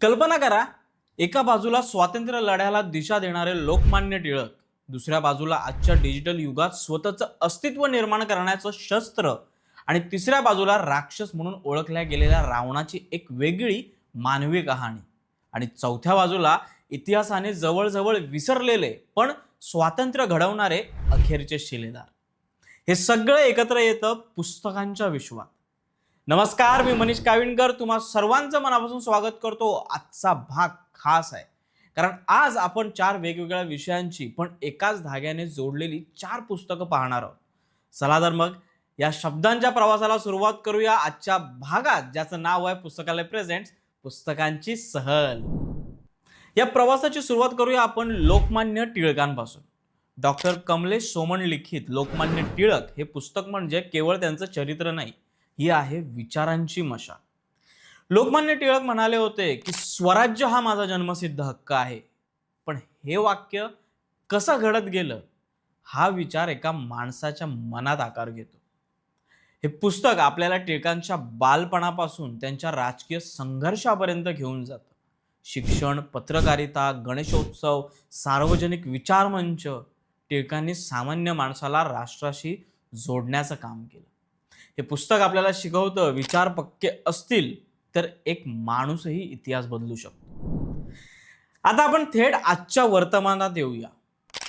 कल्पना करा एका बाजूला स्वातंत्र्य लढ्याला दिशा देणारे लोकमान्य टिळक दुसऱ्या बाजूला आजच्या डिजिटल युगात स्वतःचं अस्तित्व निर्माण करण्याचं शस्त्र आणि तिसऱ्या बाजूला राक्षस म्हणून ओळखल्या गेलेल्या रावणाची एक वेगळी मानवी कहाणी. आणि चौथ्या बाजूला इतिहासाने जवळजवळ विसरलेले पण स्वातंत्र्य घडवणारे अखेरचे शिलेदार. हे सगळं एकत्र येतं पुस्तकांच्या विश्वात. नमस्कार मी मनीष काविणकर. तुम्हा सर्वांचं मनापासून स्वागत करतो. आजचा भाग खास आहे. कारण आज आपण चार वेगवेगळ्या विषयांची पण एकाच धाग्याने जोडलेली चार पुस्तकं पाहणार आहोत. चला तर मग या शब्दांच्या प्रवासाला सुरुवात करूया. आजच्या भागात ज्याचं नाव आहे पुस्तकालय प्रेझेंट्स पुस्तकांची सहल. या प्रवासाची सुरुवात करूया आपण लोकमान्य टिळकांपासून. डॉक्टर कमलेश सोमण लिखित लोकमान्य टिळक हे पुस्तक म्हणजे केवळ त्यांचं चरित्र नाही ही आहे विचारांची मशाल लोकमान्य टिळक म्हणाले होते की स्वराज्य हा माझा जन्मसिद्ध हक्क आहे. पण हे वाक्य कसं घडत गेलं हा विचार एका माणसाच्या मनात आकार घेतो. हे पुस्तक आपल्याला टिळकांच्या बालपणापासून त्यांच्या राजकीय संघर्षापर्यंत घेऊन जातं. शिक्षण पत्रकारिता गणेशोत्सव सार्वजनिक विचारमंच टिळकांनी सामान्य माणसाला राष्ट्राशी जोडण्याचं काम केलं. हे पुस्तक आपल्याला शिकवतं विचार पक्के असतील तर एक माणूसही इतिहास बदलू शकतो. आता आपण थेट आजच्या वर्तमानात येऊया.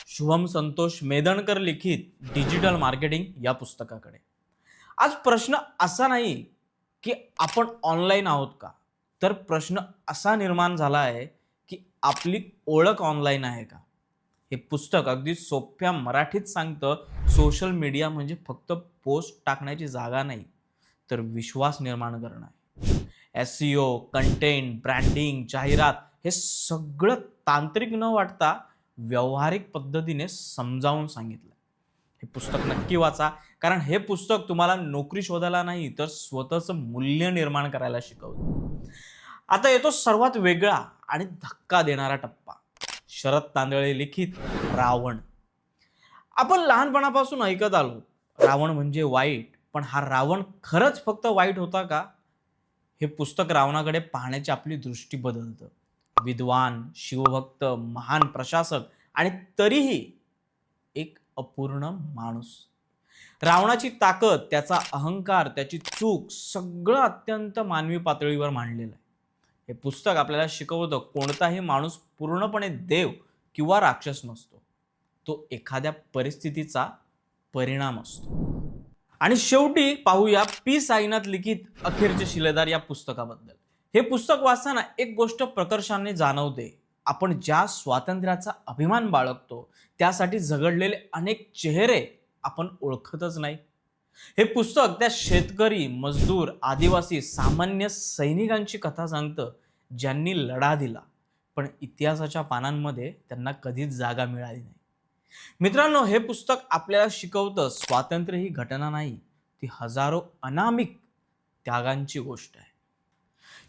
शुभम संतोष मेदणकर लिखित डिजिटल मार्केटिंग या पुस्तकाकडे. आज प्रश्न असा नाही की आपण ऑनलाईन आहोत का? तर प्रश्न असा निर्माण झाला आहे की आपली ओळख ऑनलाईन आहे का? हे पुस्तक अगदी सोप्या मराठीत सांगतं सोशल मीडिया म्हणजे फक्त पोस्ट टाकण्याची जागा नाही तर विश्वास निर्माण करणं आहे. S C O content branding जाहिरात हे सगळं तांत्रिक न वाटता व्यावहारिक पद्धतीने समजावून सांगितलं हे पुस्तक नक्की वाचा कारण हे पुस्तक तुम्हाला नोकरी शोधायला नाही तर स्वतःचं मूल्य निर्माण करायला शिकवतं. आता येतो सर्वात वेगळा आणि धक्का देणारा टप्पा. शरद तांदळे लिखित रावण. आपण लहानपणापासून ऐकत आलो रावण म्हणजे वाईट पण हा रावण खरंच फक्त वाईट होता का? हे पुस्तक रावणाकडे पाहण्याची आपली दृष्टी बदलतं. विद्वान शिवभक्त महान प्रशासक आणि तरीही एक अपूर्ण माणूस. रावणाची ताकद त्याचा अहंकार त्याची चूक सगळं अत्यंत मानवी पातळीवर मांडलेलं आहे. हे पुस्तक आपल्याला शिकवतं कोणताही माणूस पूर्णपणे देव किंवा राक्षस नसतो. तो एखाद्या परिस्थितीचा परिणाम असतो. आणि शेवटी पाहूया पी साईनाथ लिखित अखेरचे शिलेदार या पुस्तकाबद्दल. हे पुस्तक वाचताना एक गोष्ट प्रकर्षाने जाणवते. आपण ज्या स्वातंत्र्याचा अभिमान बाळगतो त्यासाठी झगडलेले अनेक चेहरे आपण ओळखतच नाही. हे पुस्तक त्या शेतकरी मजदूर आदिवासी सामान्य सैनिकांची कथा सांगतं ज्यांनी लढा दिला. पण इतिहासाच्या पानांमध्ये त्यांना कधीच जागा मिळाली नाही. मित्रांनो हे पुस्तक आपल्याला शिकवतं स्वातंत्र्य ही घटना नाही ती हजारो अनामिक त्यागांची गोष्ट आहे.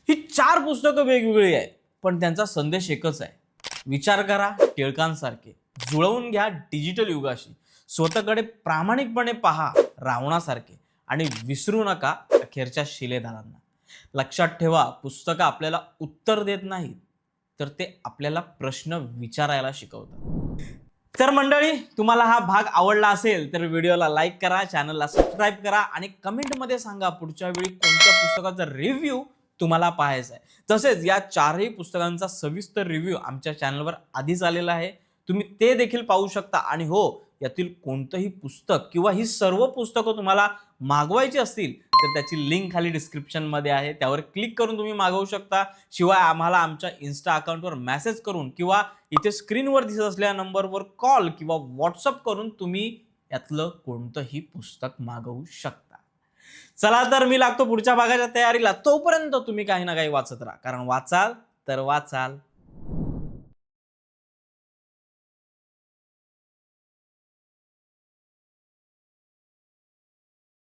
ही चार पुस्तकं वेगवेगळी आहेत पण त्यांचा संदेश एकच आहे. विचार करा टिळकांसारखे जुळवून घ्या डिजिटल युगाशी स्वतःकडे प्रामाणिकपणे पहा रावणासारखे आणि विसरू नका अखेरच्या शिलेदारांना लक्षात ठेवा पुस्तकं आपल्याला उत्तर देत नाहीत तर ते आपल्याला प्रश्न विचारायला शिकवतात. तर मंडळी तुम्हाला हा भाग आवडला असेल तर व्हिडिओला लाईक करा चॅनलला सबस्क्राईब करा आणि कमेंटमध्ये सांगा पुढच्या वेळी कोणत्या पुस्तकाचा रिव्ह्यू तुम्हाला पाहायचा आहे. तसेच या चारही पुस्तकांचा सविस्तर रिव्ह्यू आमच्या चॅनलवर आधीच आलेला आहे. तुम्ही ते देखील पाहू शकता आणि हो यातील कोणतंही पुस्तक किंवा ही सर्व पुस्तकं तुम्हाला मागवायची असतील तर त्याची लिंक खाली डिस्क्रिप्शनमध्ये आहे. त्यावर क्लिक करून तुम्ही मागवू शकता. शिवाय आम्हाला आमच्या इन्स्टा अकाउंटवर मेसेज करून किंवा इथे स्क्रीनवर दिसत असलेल्या नंबरवर कॉल किंवा व्हॉट्सअप करून तुम्ही यातलं कोणतंही पुस्तक मागवू शकता. चला तर मी लागतो पुढच्या भागाच्या तयारीला. तोपर्यंत तुम्ही काही ना काही वाचत राहा. कारण वाचाल तर वाचाल.